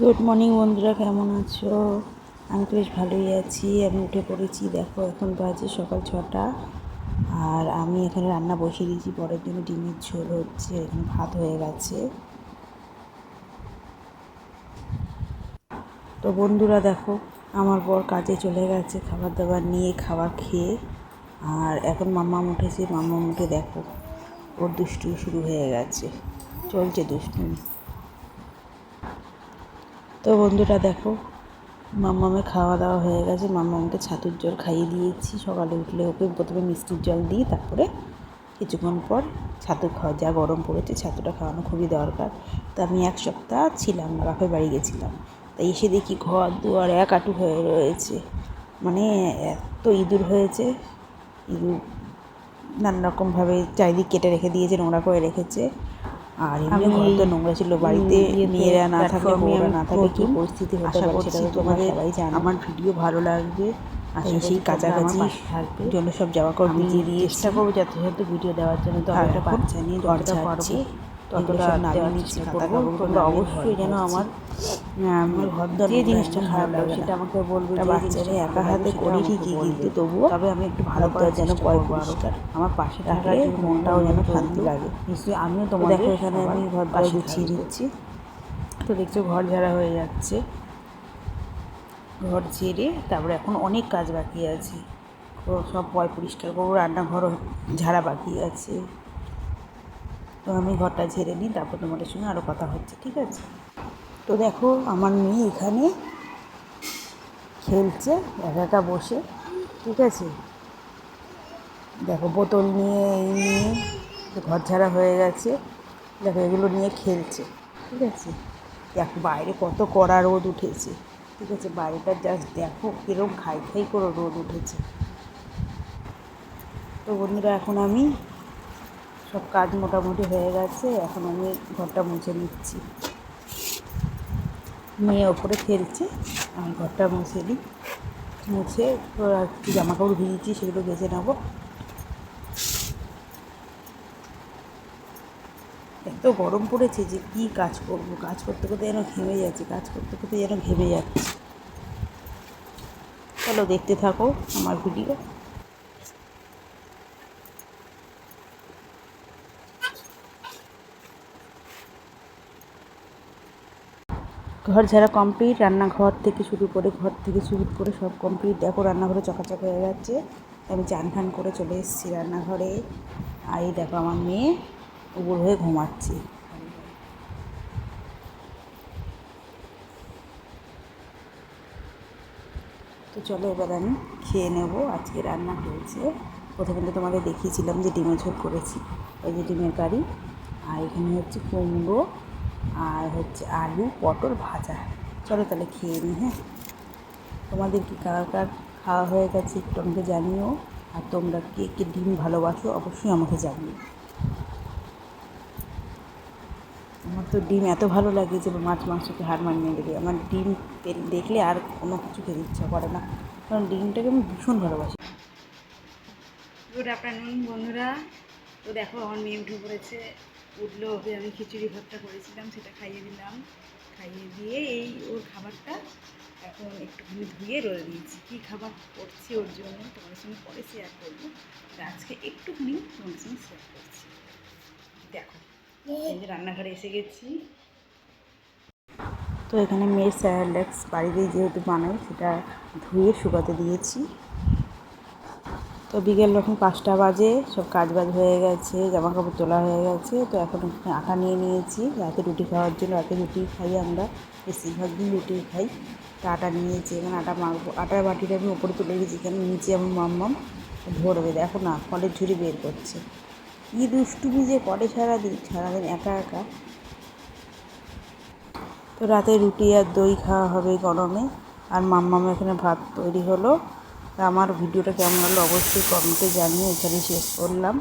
Good morning বন্ধুরা, কেমন আছো? আমি তো বেশ ভালোই আছি। আমি উঠে পড়েছি, দেখো, এখন বাজে সকাল ছটা। আর আমি এখানে রান্না বসিয়ে দিয়েছি, পরের জন্য ডিমের ঝোল হচ্ছে, এখানে ভাত হয়ে গেছে। তো বন্ধুরা, দেখো, আমার বর কাজে চলে গেছে খাবার দাবার নিয়ে, খাবার খেয়ে। আর এখন মাম্মা উঠেছে মাম্মা উঠে দেখো, ওর দুষ্টু শুরু হয়ে গেছে। চলছে দুষ্টুমি। তো বন্ধুরা দেখো মাম্মামে খাওয়া দাওয়া হয়ে গেছে। মাম্মামকে ছাতুর জল খাইয়ে দিয়েছি। সকালে উঠলে ওকে প্রথমে মিষ্টির জল দিই, তারপরে কিছুক্ষণ পর ছাতু খাওয়া, যা গরম পড়েছে, ছাতুটা খাওয়ানো খুবই দরকার। তো আমি এক সপ্তাহ ছিলাম না বাপের বাড়ি গেছিলাম। তাই এসে দেখি ঘর দুয়ার এক আটু হয়ে রয়েছে। মানে এত ইঁদুর হয়েছে, ইঁদুর নানা রকমভাবে চারিদিক কেটে রেখে দিয়েছে নোংরা করে রেখেছে। আর এমনি ঘর তো নোংরা ছিল বাড়িতে মেয়েরা না থাকলে মেয়েরা না থাকে কি পরিস্থিতি হতে পারে সেটা তোমাদের সবাই জানো। আমার ভিডিও ভালো লাগবে আসলে সেই কাছাকাছি জন্য সব জামা কাপড় দিয়ে ভিজিয়ে চেষ্টা করব যাতে ভিডিও দেওয়ার জন্য তো একটা বাচ্চা নিয়ে দরজা এগুলো ততটা দেওয়ার চেষ্টা করব তোমরা অবশ্যই যেন আমার দর যে জিনিসটা খারাপ লাগে সেটা আমাকে বলবে যে একা হাতে করি ঠিকই কিন্তু তবুও তবে আমি একটু ভালো করার যেন পয় পরিষ্কার আমার পাশে জন্য মনটাও যেন শান্তি। লাগে। নিশ্চয়ই আমিও তো তোমাদের দেখো এখানে আমি ঘর পাশে গুছিয়ে দিচ্ছি তো দেখছ ঘর ঝাড়া হয়ে যাচ্ছে। ঘর ঝেড়ে তারপরে এখন অনেক কাজ বাকি আছে। সব পয় পরিষ্কার করব রান্নাঘরও ঝাড়া বাকি আছে। তো আমি ঘরটা ঝেড়ে নিই, তারপর তোমাদের সঙ্গে আরও কথা হচ্ছে, ঠিক আছে? তো দেখো, আমার মেয়ে এখানে খেলছে, একা একা বসে, ঠিক আছে? দেখো, বোতল নিয়ে, এই নিয়ে ঘর ঝাড়া হয়ে গেছে, দেখো, এগুলো নিয়ে খেলছে, ঠিক আছে? দেখো, বাইরে কত কড়া রোদ উঠেছে, ঠিক আছে? বাইরেটা জাস্ট দেখো কীরকম খাই খাই করে রোদ উঠেছে। তো বন্ধুরা, এখন আমি সব কাজ মোটামুটি হয়ে গেছে, এখন আমি ঘরটা মুছে নিচ্ছি। মেয়ে ওপরে খেলছে আমি ঘরটা মুছে দিই। মুছে আর জামা কাপড় ভিজিয়েছি, সেগুলো বেছে নেব। এত গরম পড়েছে যে কি কাজ করব? কাজ করতে করতে যেন ঘেমে যাচ্ছে, কাজ করতে করতে যেন ঘেমে যাচ্ছে। চলো দেখতে থাকো আমার ভিডিও। ঘর ঝাড়া কমপ্লিট রান্নাঘর থেকে শুরু করে ঘর থেকে শুরু করে সব কমপ্লিট দেখো রান্নাঘরে চকাচক হয়ে যাচ্ছে। আমি চান ঠান করে চলে এসেছি রান্নাঘরে। আর এই দেখো আমার মেয়ে উবুর হয়ে ঘুমাচ্ছে। তো চলো এবার আমি খেয়ে নেব। আজকে রান্না হয়েছে। প্রথমে তো তোমাদের দেখিয়েছিলাম যে ডিমের ঝোল করেছি। ওই যে ডিমের কারি। আর এখানে হচ্ছে কুমড়ো। আর হচ্ছে আলু পটল ভাজা। চলো তাহলে খেয়ে নিই হ্যাঁ? তোমাদের কি কার কার খাওয়া হয়ে গেছে একটু আমাকে জানিও, আর তোমরা কে কে ডিম ভালোবাসো অবশ্যই আমাকে জানিও। আমার তো ডিম এত ভালো লাগে যে মাছ মাংসকে হার মানিয়ে দেবে আমার ডিম দেখলে আর কোনো কিছু খেতে ইচ্ছা করে না। কারণ ডিমটাকে আমি ভীষণ ভালোবাসি। গুড আফটারনুন বন্ধুরা। তো দেখো, আমার মেয়ে উঠে পড়েছে। উঠল ওকে আমি খিচুড়ি ভাতটা করেছিলাম, সেটা খাইয়ে দিলাম। খাইয়ে দিয়ে এই ওর খাবারটা এখন একটুখানি ধুয়ে রয়ে দিয়েছি। কী খাবার করছি ওর জন্য তোমার সঙ্গে পরে শেয়ার করব আজকে একটুখানি তোমার সঙ্গে শেয়ার করছি। দেখো রান্নাঘরে এসে গেছি। তো এখানে মেয়ের স্যালাডস বাড়িতেই যেহেতু বানাই, সেটা ধুয়ে শুকাতে দিয়েছি। তো বিকেল যখন পাঁচটা বাজে, সব কাজ বাজ হয়ে গেছে জামা কাপড় তোলা হয়ে গেছে, তো এখন আটা নিয়ে নিয়েছি। রাতে রুটি খাওয়ার জন্য, রাতে রুটি খাই আমরা বেশিরভাগ দিন রুটি খাই। তো আটা নিয়েছি, এখানে আটা মাখবো। আটার বাটিটা আমি উপরে তুলে রেখেছি এখানে নিচে আমার মাম্মাম ধরবে, দেখো না ফলের ঝুড়ি বের করছে। কী দুষ্টুমি যে করে সারাদিন সারাদিন একা একা। তো রাতে রুটি আর দই খাওয়া হবে গরমে, আর মাম্মাম এখানে ভাত তৈরি হলো। আমার ভিডিওটা কেমন হলো অবশ্যই কমেন্টে জানিয়ে এখানে শেষ করলাম।